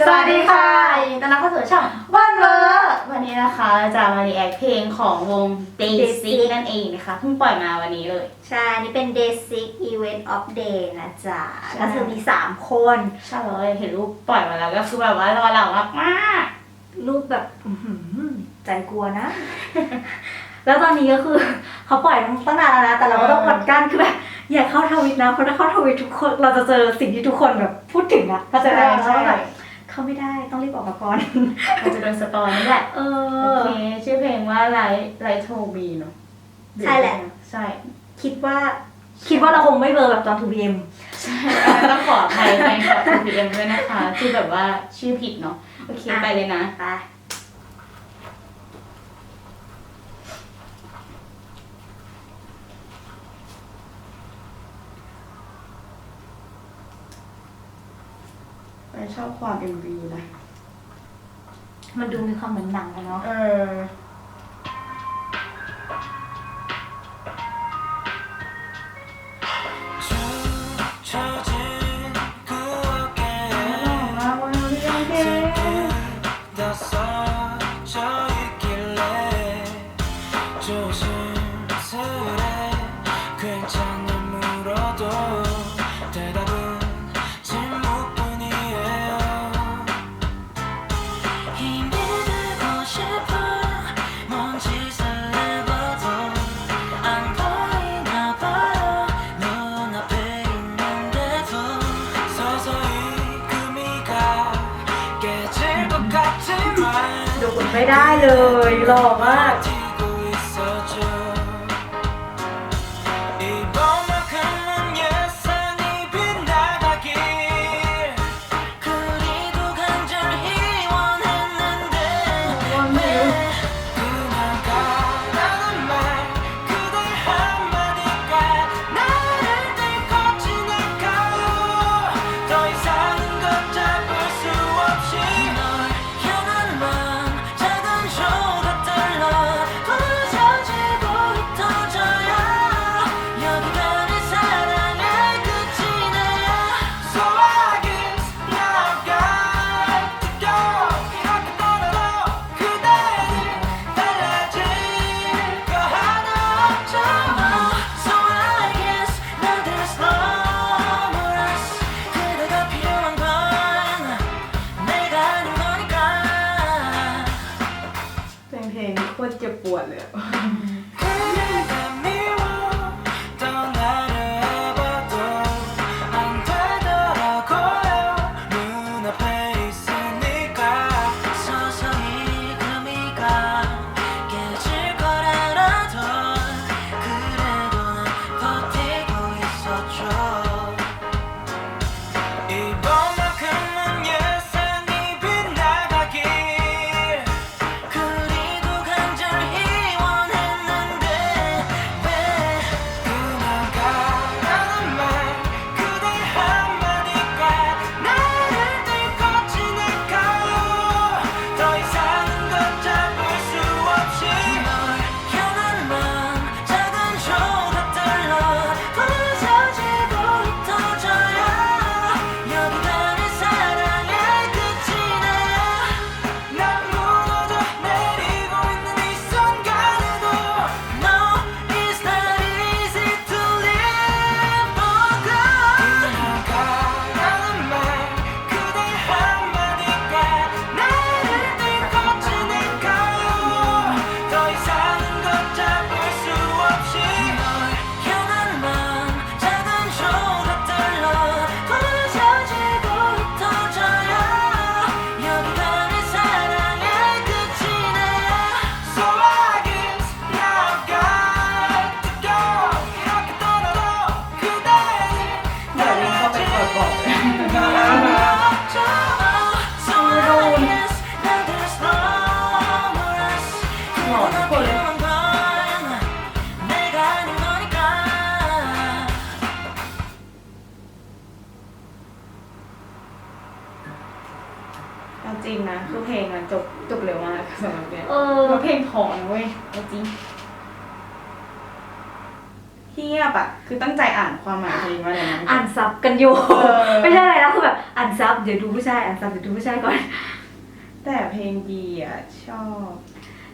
สวัสดีค่ะยินดีต้อนรับเข้าสู่ช่องวันเวอร์วันนี้นะคะเราจะมารีแอคเพลงของวง Daisy นั่นเองนะคะเพิ่งปล่อยมาวันนี้เลย ใช่ นี่เป็น Day 6 Event of Day นะจ๊ะ ใช่ ก็คือมี 3 คน ใช่เลยเห็นรูปปล่อยมาแล้วก็คือแบบว่ารอหลังมากมากรูปแบบอื้อหือใจกลัวนะ แล้วตอนนี้ก็คือ เขาปล่อยตั้งนานแล้วนะ แต่เราก็ต้องอดกั้นคือแบบอย่าเข้าทวิตนะ เพราะถ้าเข้าทวิตทุกคน เราจะเจอสิ่งที่ทุกคนแบบพูดถึงอะเข้าใจใช่ไหมใช่ว่าแบบ เข้าไม่ได้ต้องรีบออกมาก่อนอาจจะโดนสปอยนี่แหละเอโออ เคชื่อเพลงว่าไลท์ไลท์โทบีเนาะใช่แหละ ใช่คิดว่า คิดว่าเราคงไม่เบลอแบบตอนทูบีเอ็มใช่ต้องขออภัยแฟนคลับ TPM ด้วยนะคะ ที่แบบว่าชื่อผิดเนาะโอเคไปเลยนะ ไป ชอบความ MV นะ มันดูมีความเหมือนหนังอะเนาะ เออ ไม่ได้เลยหล่อมาก คต เอาจริงนะคือเพลงมันจบจบเร็วมากสำหรับเนี่ยเออแล้วเพลงพอนะเว้ยเอาจริงเทียบอะคือตั้งใจอ่านความหมายเพลงว่าอะไรนะ อ่านซับกันอยู่ เออ ไม่ใช่อะไรนะคือแบบอ่านซับเดี๋ยวดูผู้ชายอ่านซับเดี๋ยวดูผู้ชายก่อน แต่เพลงดีอะชอบ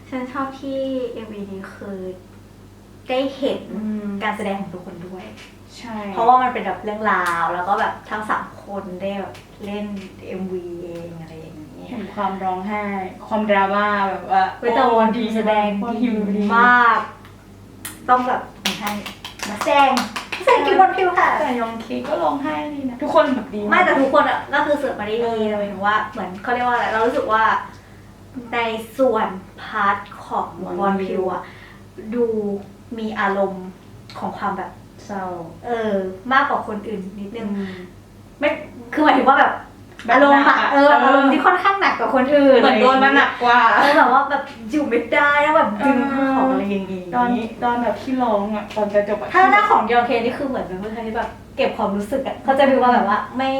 ฉันชอบที่ MV นี้คือได้เห็นอืม การแสดงของทุกคนด้วย ใช่เพราะว่ามันเป็นแบบเรื่องราว แล้วก็แบบทั้งสามคนได้แบบเล่น MV เองอะไรอย่างนี้ เห็นความร้องไห้ ความดราม่าแบบว่าเวทวอนดีแสดงโอ้ดีมาก ต้องแบบให้นักแสดงนักแสดงกิมบอลพิวค่ะ แต่ยองเคก็ร้องไห้ดีนะ ทุกคนแบบดีากไม่แต่ทุกคนอะก็คือเสิร์ฟมาได้ดีหมายถึงว่าเหมือนเขาเรียกว่าอะไรเรารู้สึกว่าในส่วนพาร์ทของบอลพิวอะดูมีอารมณ์ของความแบบ เศร้า เออ มากกว่าคนอื่นนิดนึงอืมไม่คือหมายถึงว่าแบบแบบอารมณ์หนัอะกอะเออเอออ อารมณ์ที่ค่อนข้างหนักกว่าคนอื่นเหมือนโดนมาหนักกว่า เออแบบว่าแบบอยู่ไม่ได้แล้วแบบดึงเออของอะไรอย่างงี้ตอนนี้ตอนแบบที่ร้องอะตอนจะจบอะถ้าหน้าของยอเคนี่คือเหมือนเป็นผู้ชายที่แบบเก็บความรู้สึกอะเขาจะดูว่าแบบว่าไม่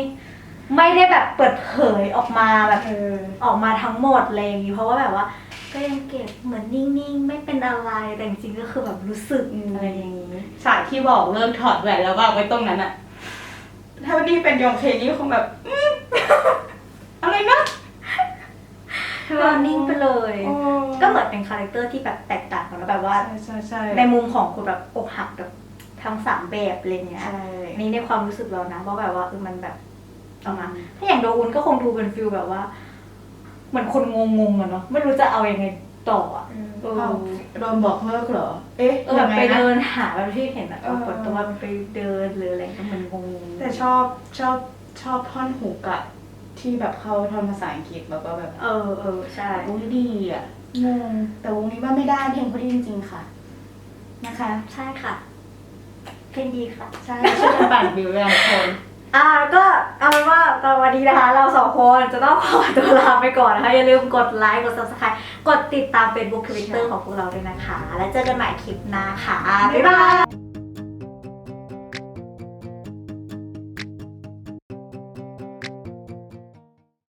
ไม่ได้แบบเปิดเผยออกมาแบบ เออ ออกมาทั้งหมดอะไรอย่างงี้เพราะว่าแบบว่า ก็ยังเก็บเหมือนนิ่งๆ ไม่เป็นอะไรแต่จริงๆก็คือแบบรู้สึกอืมอะไรอย่างงี้ฉากที่บอกเลิกถอดแหวนแล้ววางไว้ตรงนั้นอะถ้าวันนี้เป็นยองเคนี่คงแบบอืม อะไรนะก็นิ่งไปเลยโอ้ก็เหมือนเป็นคาแรคเตอร์ที่แบบแตกต่างกันแล้วแบบว่า ใช่ใช่ใช่ในมุมของคนแบบอกหักแบบทั้งสามแบบอะไรเงี้ย ใช่ อันนี้ในความรู้สึกเรานะว่าแบบว่าเออมันแบบออกมา ถ้าอย่างโดอุนก็คงดูเป็นฟิลแบบว่า เหมือนคนงงๆอะเนาะไม่รู้จะเอายังไงต่ออะเออโดนบอกเลิกเหรอ เอ๊ะเออแบบไปยังงะเดินหาแบบที่เห็นอะเออปรากฏตัวมันไปเดินหรืออะไรก็มันงงๆแต่ชอบชอบชอบท่อนฮุกอะที่แบบเข้าท่อนภาษาอังกฤษแล้วก็แบบ เออเออใช่วงนี้ดีอะงงแต่วงนี้ว่าไม่ได้เพลงเขาดีจริงๆค่ะ นะคะ ใช่ค่ะเพลงดีค่ะ ใช่ช่วยกันปั่นวิวแรงคน อ่าก็เอาเป็นว่าตอนวันนี้นะคะ เราสองคนจะต้องขอตัวลาไปก่อนนะคะ อย่าลืมกดไลค์ กด subscribe กดติดตาม Facebook Twitter ของพวกเราด้วยนะคะ แล้วเจอกันใหม่คลิปหน้าค่ะ บ๊ายบาย